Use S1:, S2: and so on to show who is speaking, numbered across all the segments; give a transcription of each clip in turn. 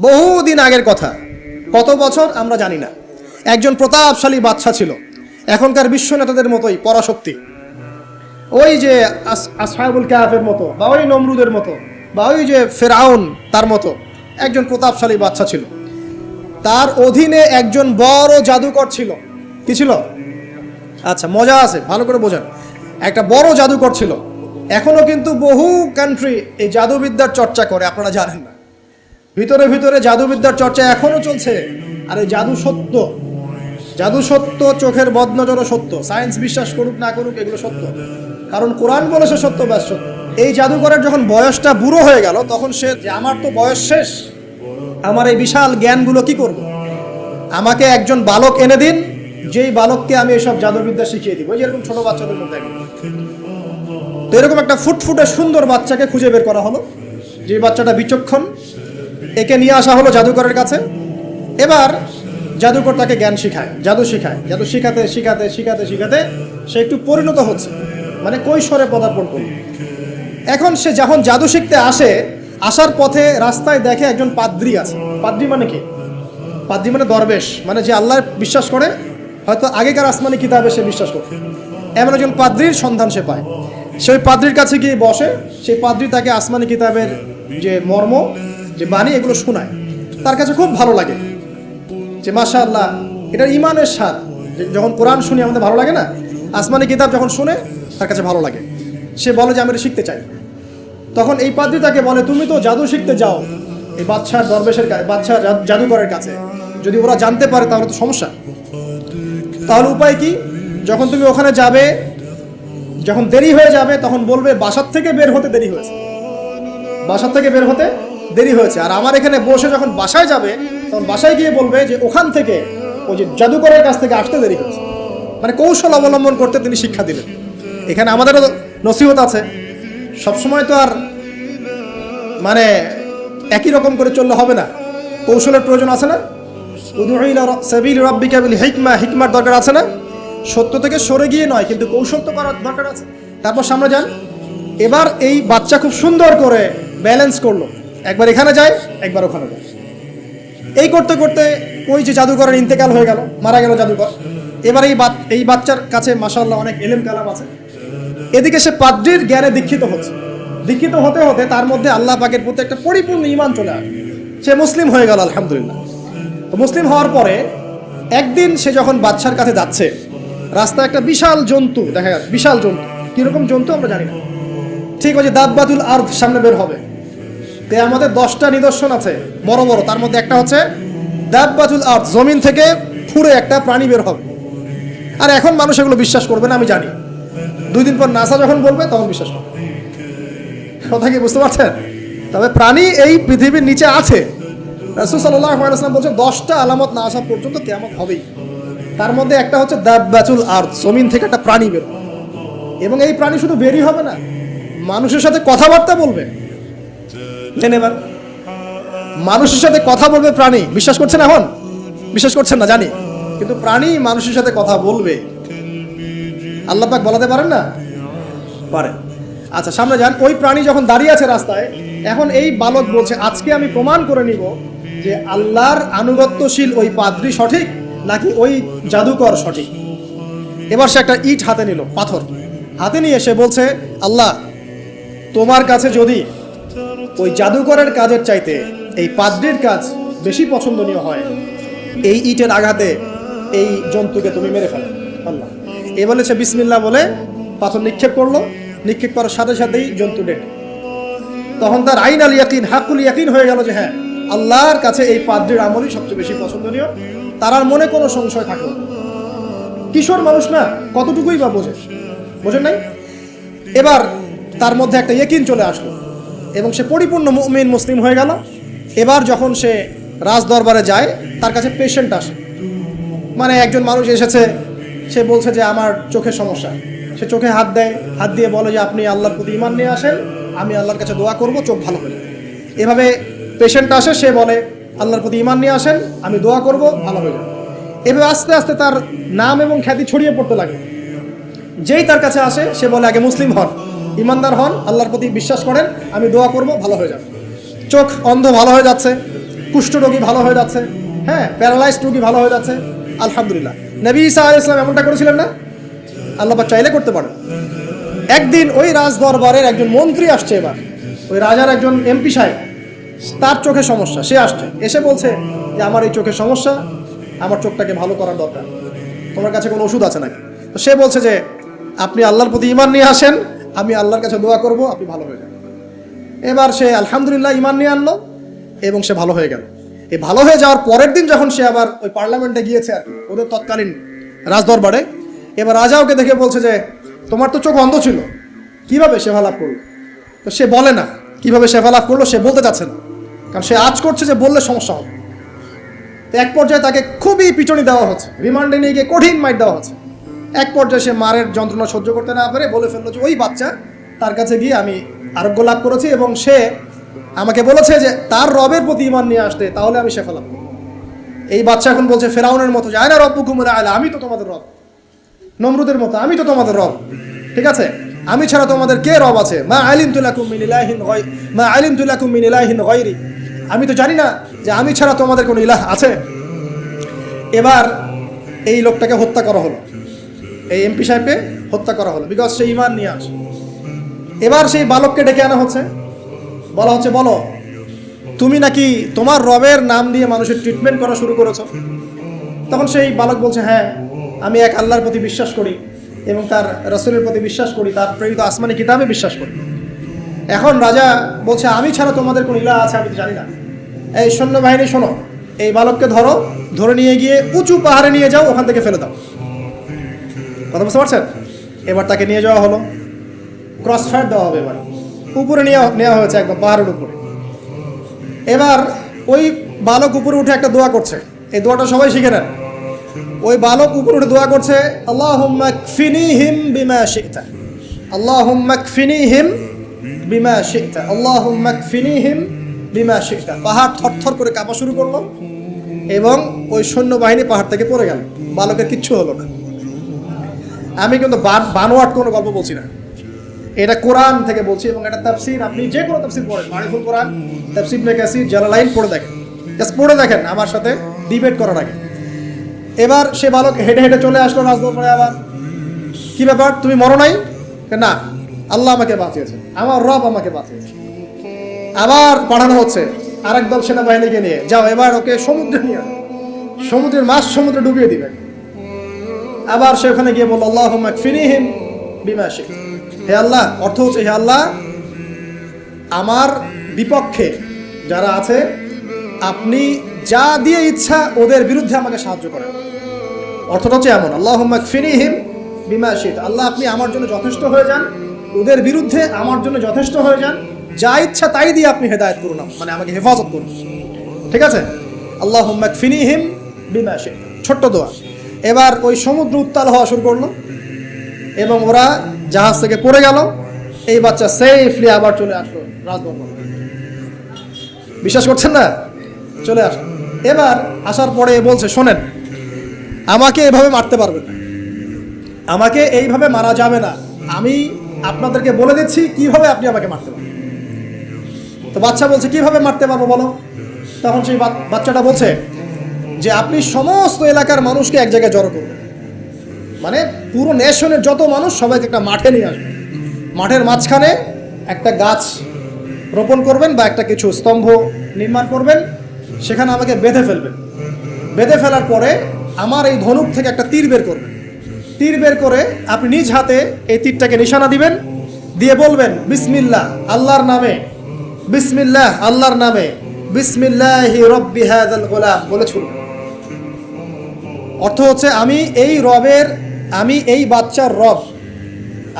S1: বহুদিন আগের কথা। কত বছর আমরা জানি না। একজন প্রতাপশালী বাচ্চা ছিল। এখনকার বিশ্ব নেতাদের মতোই, পরাশক্তি। ওই যে আস- আসহাবুল কাহাফের মতো বা ওই নমরুদের মতো বা ওই যে ফেরাউন তার মতো একজন প্রতাপশালী বাচ্চা ছিল। তার অধীনে একজন বড় জাদুকর ছিল। কি ছিল? আচ্ছা মজা আছে, ভালো করে বোঝান। একটা বড় জাদুকর ছিল। এখনও কিন্তু বহু কান্ট্রি এই জাদুবিদ্যার চর্চা করে, আপনারা জানেন না। ভিতরে ভিতরে জাদুবিদ্যার চর্চা এখনও চলছে। আর এই জাদু সত্য জাদু সত্য চোখের বদনজরও সত্য। সায়েন্স বিশ্বাস করুক না করুক, এগুলো সত্য। কারণ কোরআন বলেছে সত্য ব্যাস সত্য। এই জাদুকরের যখন বয়সটা বুড়ো হয়ে গেল, তখন সে আমার তো বয়স শেষ, আমার এই বিশাল জ্ঞানগুলো কি করব? আমাকে একজন বালক এনে দিন, যেই বালককে আমি এসব জাদুবিদ্যা শিখিয়ে দিব। যেরকম ছোট বাচ্চাদের মধ্যে তো এরকম একটা ফুটফুটে সুন্দর বাচ্চাকে খুঁজে বের করা হলো। যে বাচ্চাটা বিচক্ষণ একে নিয়ে আসা হলো জাদুকরের কাছে। এবার জাদুকর তাকে জ্ঞান শিখায়, জাদু শিখায়। জাদু শিখাতে শিখাতে শিখাতে শিখাতে সে একটু পরিণত হচ্ছে মানে কৈশোরে পদার্পণ করল। এখন সে যখন জাদু শিখতে আসে, আসার পথে রাস্তায় দেখে একজন পাদ্রি আছে। পাদ্রি মানে কি? পাদ্রি মানে দরবেশ মানে যে আল্লাহ বিশ্বাস করে, হয়তো আগেকার আসমানি কিতাবে সে বিশ্বাস করে এমন একজন পাদ্রির সন্ধান সে পায়। সেই পাদ্রির কাছে গিয়ে বসে, সেই পাদ্রি তাকে আসমানি কিতাবের যে মর্ম যে বাণী এগুলো শোনায়, তার কাছে খুব ভালো লাগে। যে মাশা আল্লাহ এটা ইমানের স্বাদ। যখন কোরআন শুনি, আমাদের ভালো লাগে না? আসমানি কিতাব যখন শুনে, তার কাছে ভালো লাগে। সে বলে যে, আমি এটা শিখতে চাই। তখন এই পাদ্রি তাকে বলে, তুমি তো জাদু শিখতে যাও, এই বাদশাহ দরবেশের কাছে বাদশাহ জা- জাদুকরের কাছে। যদি ওরা জানতে পারে, তাহলে তো সমস্যা। তাহলে উপায় কি? যখন তুমি ওখানে যাবে, যখন দেরি হয়ে যাবে, তখন বলবে, বাসার থেকে বের হতে দেরি হয়েছে। বাসার থেকে বের হতে দেরি হয়েছে। আর আমার এখানে বসে যখন বাসায় যাবে, তখন বাসায় গিয়ে বলবে যে ওখান থেকে ওই যে জাদুকরের কাছ থেকে আসতে দেরি হয়েছে। মানে কৌশল অবলম্বন করতে তিনি শিক্ষা দিলেন। এখানে আমাদেরও নসিহত আছে। সবসময় তো আর মানে একই রকম করে চললে হবে না। কৌশলের প্রয়োজন আছে না? হিকমা, হিকমার দরকার আছে না? সত্য থেকে সরে গিয়ে নয়, কিন্তু কৌশল তো করার দরকার আছে। তারপর সামনে যান। এবার এই বাচ্চা খুব সুন্দর করে ব্যালেন্স করল। একবার এখানে যায়, একবার ওখানে যায়। এই করতে করতে ওই যে জাদুঘরের ইন্তেকাল হয়ে গেল, মারা গেল জাদুঘর। এবার এই এই বাচ্চার কাছে মাসাল্লাহ অনেক এলেম কালাম আছে। এদিকে সে পাদ্রির জ্ঞানে দীক্ষিত হচ্ছে। দীক্ষিত হতে হতে তার মধ্যে আল্লাহ পাকের প্রতি একটা পরিপূর্ণ ইমান চলে আসে। সে মুসলিম হয়ে গেল, আলহামদুলিল্লাহ। তো মুসলিম হওয়ার পরে একদিন সে যখন বাচ্চার কাছে যাচ্ছে, রাস্তায় একটা বিশাল জন্তু, দেখা যাচ্ছে বিশাল জন্তু। কীরকম জন্তু আমরা জানি না। ঠিক আছে দাব্বাতুল আর সামনে বের হবে। তে আমাদের দশটা নিদর্শন আছে, বড় বড়। তার মধ্যে একটা হচ্ছে দাব্বাতুল আর জমিন থেকে ফুরে একটা প্রাণী বের হবে। আর এখন মানুষ এগুলো বিশ্বাস করবে না, আমি জানি। দুই দিন পর নাসা যখন বলবে, তখন বিশ্বাস করবে। কথা কি বুঝতে পারছেন? তবে প্রাণী এই পৃথিবীর নিচে আছে। রাসুল বলছে, দশটা আলামত না আসা পর্যন্ত কেমন হবেই। তার মধ্যে একটা হচ্ছে দাব্বাচুল আর জমিন থেকে একটা প্রাণী বের এবং এই প্রাণী শুধু বেরই হবে না, মানুষের সাথে কথাবার্তা বলবে। জেনে এবার মানুষের সাথে কথা বলবে প্রাণী, বিশ্বাস করছেন এখন? বিশ্বাস করছেন না, জানি। কিন্তু প্রাণী মানুষের সাথে কথা বলবে। আল্লাহ পাক বলাতে পারেন না? পারে। আচ্ছা সামনে যান। ওই প্রাণী যখন দাঁড়িয়ে আছে রাস্তায়, এখন এই বালক বলছে, আজকে আমি প্রমাণ করে নিব যে আল্লাহর আনুগত্যশীল ওই পাদ্রি সঠিক নাকি ওই জাদুকর সঠিক? এবার সে একটা ইট হাতে নিল, পাথর। হাতে নিয়ে সে বলছে, আল্লাহ, তোমার কাছে যদি ওই জাদুকরের কাজের চাইতে এই পাদ্রির কাজ বেশি পছন্দনীয় হয়। এই ইটের আঘাতে এই জন্তুকে তুমি মেরে ফেলো। আল্লাহ। এ বলে সে বিসমিল্লা বলে পাথর নিক্ষেপ করল। নিক্ষেপ করার সাথে সাথেই জন্তু ডেট তখন তার আইন আল ইয়াকিন হাকুল ইয়াকিন হয়ে গেল যে হ্যাঁ আল্লাহর কাছে এই পাদ্রির আমলই সবচেয়ে বেশি পছন্দনীয়। তার আর মনে কোনো সংশয় থাকল কিশোর মানুষ না, কতটুকুই বা বোঝে? বোঝেন নাই? এবার তার মধ্যে একটা ইয়েকিন চলে আসলো। এবং সে পরিপূর্ণ মুমিন মুসলিম হয়ে গেল। এবার যখন সে রাজ দরবারে যায়, তার কাছে পেশেন্ট আসে। মানে একজন মানুষ এসেছে, সে বলছে যে, আমার চোখের সমস্যা। সে চোখে হাত দেয়, হাত দিয়ে বলে যে, আপনি আল্লাহর প্রতি ইমান নিয়ে আসেন, আমি আল্লাহর কাছে দোয়া করব, চোখ ভালো হয়ে এভাবে পেশেন্ট আসে, সে বলে, আল্লাহর প্রতি ইমান নিয়ে আসেন, আমি দোয়া করব, ভালো হয়ে যাবে। এভাবে আস্তে আস্তে তার নাম এবং খ্যাতি ছড়িয়ে পড়তে লাগে। যেই তার কাছে আসে, সে বলে, আগে মুসলিম হন। ইমানদার হন, আল্লাহর প্রতি বিশ্বাস করেন, আমি দোয়া করব, ভালো হয়ে যাবে। চোখ অন্ধ ভালো হয়ে যাচ্ছে, কুষ্ঠ রোগী ভালো হয়ে যাচ্ছে হ্যাঁ প্যারালাইজড রোগী ভালো হয়ে যাচ্ছে, আলহামদুলিল্লাহ। নবী ইসা আলাইহিস সালাম এমনটা করেছিলেন না? আল্লাহ চাইলে করতে পারেন। একদিন ওই রাজ দরবারের একজন মন্ত্রী আসছে এবার। ওই রাজার একজন এমপি সাহেব, তার চোখে সমস্যা, সে আসছে, এসে বলছে যে, আমার এই চোখের সমস্যা, আমার চোখটাকে ভালো করার দরকার। তোমার কাছে কোনো ওষুধ আছে নাকি? তো সে বলছে যে, আপনি আল্লাহর প্রতি ইমান নিয়ে আসেন আমি আল্লাহর কাছে দোয়া করব, আপনি ভালো হয়ে যাবেন এবার সে আলহামদুলিল্লাহ ইমান নিয়ে আনলো এবং সে ভালো হয়ে গেল। এই ভালো হয়ে যাওয়ার পরের দিন যখন সে আবার ওই পার্লামেন্টে গিয়েছে আর ওদের তৎকালীন রাজদরবারে, এবার রাজা ওকে দেখে বলছে যে, তোমার তো চোখ অন্ধ ছিল, কীভাবে সেবা লাভ করল? তো সে বলে না, কীভাবে সেবা লাভ করল সে বলতে চাচ্ছে না। কারণ সে আজ করছে যে বললে সমস্যা হবে এক পর্যায়ে তাকে খুবই পিটনি দেওয়া হচ্ছে, রিমান্ডে নিয়ে গিয়ে কঠিন মাইট দেওয়া হচ্ছে। এক পর্যায়ে সে মারের যন্ত্রণা সহ্য করতে না পারে, বলে ফেলল যে ওই বাচ্চা তার কাছে গিয়ে আমি আরোগ্য লাভ করেছি এবং সে আমাকে বলেছে যে তার রবের প্রতি ইমান নিয়ে আসতে, তাহলে আমি শেফা লাভ এই বাচ্চা এখন বলছে, ফেরাউনের মতো যায় না রব কুমুরা আলা আমি তো তোমাদের রব। নমরুদের মতো, আমি তো তোমাদের রব। ঠিক আছে? আমি ছাড়া তোমাদের কে রব আছে? মা আলিম তুলাকুম মিন ইলাহিন মা আলিম তুলাকুম মিন ইলাহিন গায়রি আমি তো জানি না যে আমি ছাড়া তোমাদের কোনো ইলাহ আছে। এবার এই লোকটাকে হত্যা করা হলো। এই এমপি সাহেবকে হত্যা করা হলো বিকজ সে ইমান নিয়ে আসে। এবার সেই বালককে ডেকে আনা হচ্ছে। বলা হচ্ছে, বলো, তুমি নাকি তোমার রবের নাম দিয়ে মানুষের ট্রিটমেন্ট করা শুরু করেছ? তখন সেই বালক বলছে হ্যাঁ আমি এক আল্লাহর প্রতি বিশ্বাস করি এবং তার রসুলের প্রতি বিশ্বাস করি, তার প্রেরিত আসমানি কিতাবে বিশ্বাস করি। এখন রাজা বলছে, আমি ছাড়া তোমাদের কোন ইলা আছে, আমি তো জানি না। এই সৈন্যবাহিনী, শোনো, এই বালককে ধরো, ধরে নিয়ে গিয়ে উঁচু পাহাড়ে নিয়ে যাও, ওখান থেকে ফেলে দাও। কথা বুঝতে পারছেন? এবার তাকে নিয়ে যাওয়া হলো। ক্রস ফায়ার দেওয়া হবে এবার। উপরে নিয়ে নেওয়া হয়েছে একদম পাহাড়ের উপরে। এবার ওই বালক উপরে উঠে একটা দোয়া করছে। এই দোয়াটা সবাই শিখে নেন। ওই বালক উপরে উঠে দোয়া করছে আল্লাহ আল্লাহ আল্লাহ পাহাড় থরথর করে কাঁপা শুরু করল এবং ওই সৈন্যবাহিনী পাহাড় থেকে পড়ে গেল। বালকের কিচ্ছু হলো না। আমি কিন্তু বান- বানোয়াট কোনো গল্প বলছি না। এটা কোরআন থেকে বলছি এবং এটা তাফসির, আপনি যে কোনো তাফসির পড়েন, মারিফুল কোরআন, তাফসির নে কাসির জালালাইন পড়ে দেখেন। জাস্ট পড়ে দেখেন আমার সাথে ডিবেট করার আগে। এবার সে বালক হেঁটে হেঁটে চলে আসলো রাজদরবারে আবার। কি ব্যাপার? তুমি মরো নাই? না, আল্লাহ আমাকে বাঁচিয়েছে। আমার রব আমাকে বাঁচিয়েছে। আবার পাঠানো হচ্ছে আরেক দল সেনাবাহিনীকে নিয়ে। যাও, এবার ওকে সমুদ্রে নিয়ে সমুদ্রের মাছ সমুদ্রে ডুবিয়ে দিবে। আবার সে ওখানে গিয়ে বলল আল্লাহ ফিরিহিম বিমাশিক হে আল্লাহ, অর্থ হচ্ছে, হে আল্লাহ, আমার বিপক্ষে যারা আছে, আপনি যা দিয়ে ইচ্ছা ওদের বিরুদ্ধে আমাকে সাহায্য করেন। অর্থটা হচ্ছে এমন আল্লাহ ফিরিহিম বিমাশিত আল্লাহ, আপনি আমার জন্য যথেষ্ট হয়ে যান, ওদের বিরুদ্ধে আমার জন্য যথেষ্ট হয়ে যান, যা ইচ্ছা তাই দিয়ে আপনি হেদায়ত করুন মানে আমাকে হেফাজত করুন। ঠিক আছে? আল্লাহ ফিনিহিম বিমাশিত ছোট্ট দোয়া। এবার ওই সমুদ্র উত্তাল হওয়া শুরু করল এবং ওরা জাহাজ থেকে পড়ে গেল। এই বাচ্চা সেফলি আবার চলে আসলো রাজদরবার বিশ্বাস করছেন না? চলে আসলো। এবার আসার পরে বলছে, শোনেন, আমাকে এভাবে মারতে পারবে না। আমাকে এইভাবে মারা যাবে না। আমি আপনাদেরকে বলে দিচ্ছি কীভাবে আপনি আমাকে মারতে পারবেন। তো বাচ্চা বলছে, কীভাবে মারতে পারব বলো? তখন সেই বাচ্চাটা বলছে যে আপনি সমস্ত এলাকার মানুষকে এক জায়গায় জড়ো করবেন মানে পুরো নেশনের যত মানুষ, সবাইকে একটা মাঠে নিয়ে আসবেন মাঠের মাঝখানে একটা গাছ রোপণ করবেন বা একটা কিছু স্তম্ভ নির্মাণ করবেন, সেখানে আমাকে বেঁধে ফেলবেন। বেঁধে ফেলার পরে আমার এই ধনুক থেকে একটা তীর বের করবেন। তীর বের করে আপনি নিজ হাতে এই তীরটাকে নিশানা দিবেন, দিয়ে বলবেন, বিসমিল্লাহ, আল্লাহর নামে, বিসমিল্লাহ, আল্লাহর নামে, বিসমিল্লাহি রব্বি হাযাল গোলাম, বলে অর্থ হচ্ছে আমি এই রবের, আমি এই বাচ্চার রব,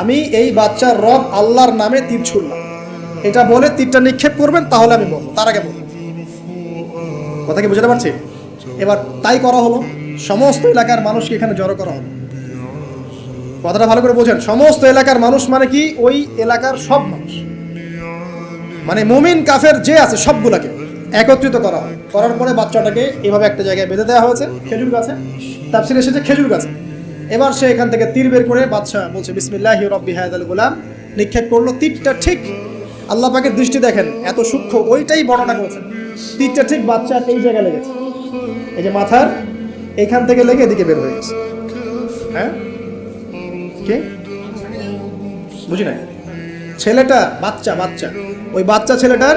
S1: আমি এই বাচ্চার রব আল্লাহর নামে তীর ছুড়লাম। এটা বলে তীরটা নিক্ষেপ করবেন, তাহলে আমি বলব তার আগে বলব কথা কি বুঝতে পারছি? এবার তাই করা হলো। সমস্ত এলাকার মানুষকে এখানে জড়ো করা হলো। কথাটা ভালো করে বোঝেন। সমস্ত এলাকার মানুষ মানে কি? ওই এলাকার সব মানুষ। মানে মুমিন, কাফের যে আছে সবগুলাকে। একত্রিত করা হয়। করার পরে বাচ্চাটাকে এভাবে একটা জায়গায় বেঁধে দেওয়া হয়েছে, খেজুর গাছে। তাপসির এসেছে খেজুর গাছে। এবার সে এখান থেকে তীর বের করে বাচ্চা বলছে, বিসমিল্লাহ রব্বি হায়াদ গোলাম। নিক্ষেপ করল তীরটা ঠিক। আল্লাহ পাকের দৃষ্টি দেখেন, এত সূক্ষ্ম, ওইটাই বর্ণনা করেছেন তীরটা ঠিক বাচ্চা এই জায়গায় লেগেছে। এই যে মাথার, এখান থেকে লেগে এদিকে বের হয়ে গেছে। হ্যাঁ? কে? বুঝি নাই? ছেলেটা, বাচ্চা বাচ্চা। ওই বাচ্চা ছেলেটার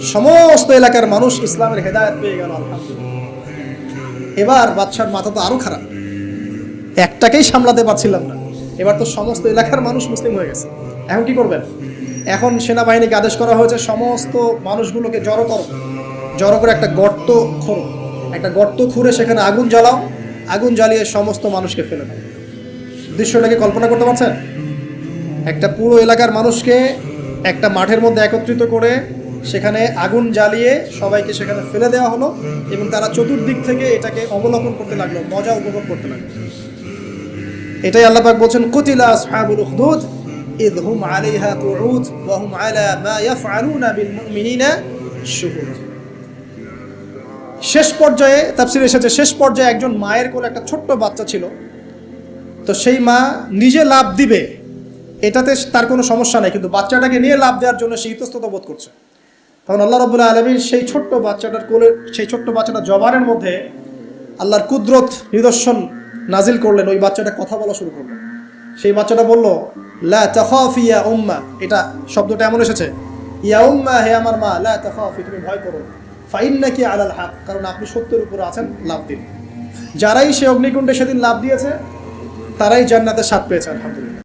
S1: সমস্ত এলাকার মানুষ ইসলামের হেদায়ত পেয়ে গেল এবার বাচ্চার মাথা তো আরও খারাপ। একটাকেই সামলাতে পারছিলাম না। এবার তো সমস্ত এলাকার মানুষ মুসলিম হয়ে গেছে। এখন কি করবেন? এখন সেনাবাহিনীকে আদেশ করা হয়েছে, সমস্ত মানুষগুলোকে জড়ো করো। জড়ো করে একটা গর্ত খোঁড়ো। একটা গর্ত খুঁড়ে সেখানে আগুন জ্বালাও। আগুন জ্বালিয়ে সমস্ত মানুষকে ফেলে দাও। দৃশ্যটাকে কল্পনা করতে পারছেন? একটা পুরো এলাকার মানুষকে একটা মাঠের মধ্যে একত্রিত করে সেখানে আগুন জ্বালিয়ে সবাইকে সেখানে ফেলে দেওয়া হলো এবং তারা চতুর্দিক থেকে এটাকে অবলম্বন করতে লাগল, মজা উপভোগ করতে লাগল। এটাই আল্লাহ পাক বলছেন, কুতিলা আসহাবুল উখদুদ আলা মা ইয়াফআলুনা বিল মুমিনিনা শুহুদ। শেষ পর্যায়ে তাফসির এসেছে শেষ পর্যায়ে একজন মায়ের কোলে একটা ছোট্ট বাচ্চা ছিল। তো সেই মা নিজে লাভ দিবে, এটাতে তার কোনো সমস্যা নেই, কিন্তু বাচ্চাটাকে নিয়ে লাভ দেওয়ার জন্য সে ইতস্তত বোধ করছে। তখন আল্লাহ রবুল্লাহ আলমী সেই ছোট্ট বাচ্চাটার কোলে, সেই ছোট্ট বাচ্চাটা জবানের মধ্যে আল্লাহর কুদরত নিদর্শন নাজিল করলেন। ওই বাচ্চাটা কথা বলা শুরু করল। সেই বাচ্চাটা বলল, লা তাখাফি ইয়া উম্মা। এটা শব্দটা এমন এসেছে, ইয়া উম্মা, হে আমার মা, লা তাখাফি, তুমি ভয় করো। ফাইন্নাকি আলাল হক। কারণ আপনি সত্যের উপরে আছেন, লাভ দিন। যারাই সে অগ্নিকুণ্ডে সেদিন লাভ দিয়েছে, তারাই জান্নাতে স্বাদ পেয়েছে, আলহামদুলিল্লাহ।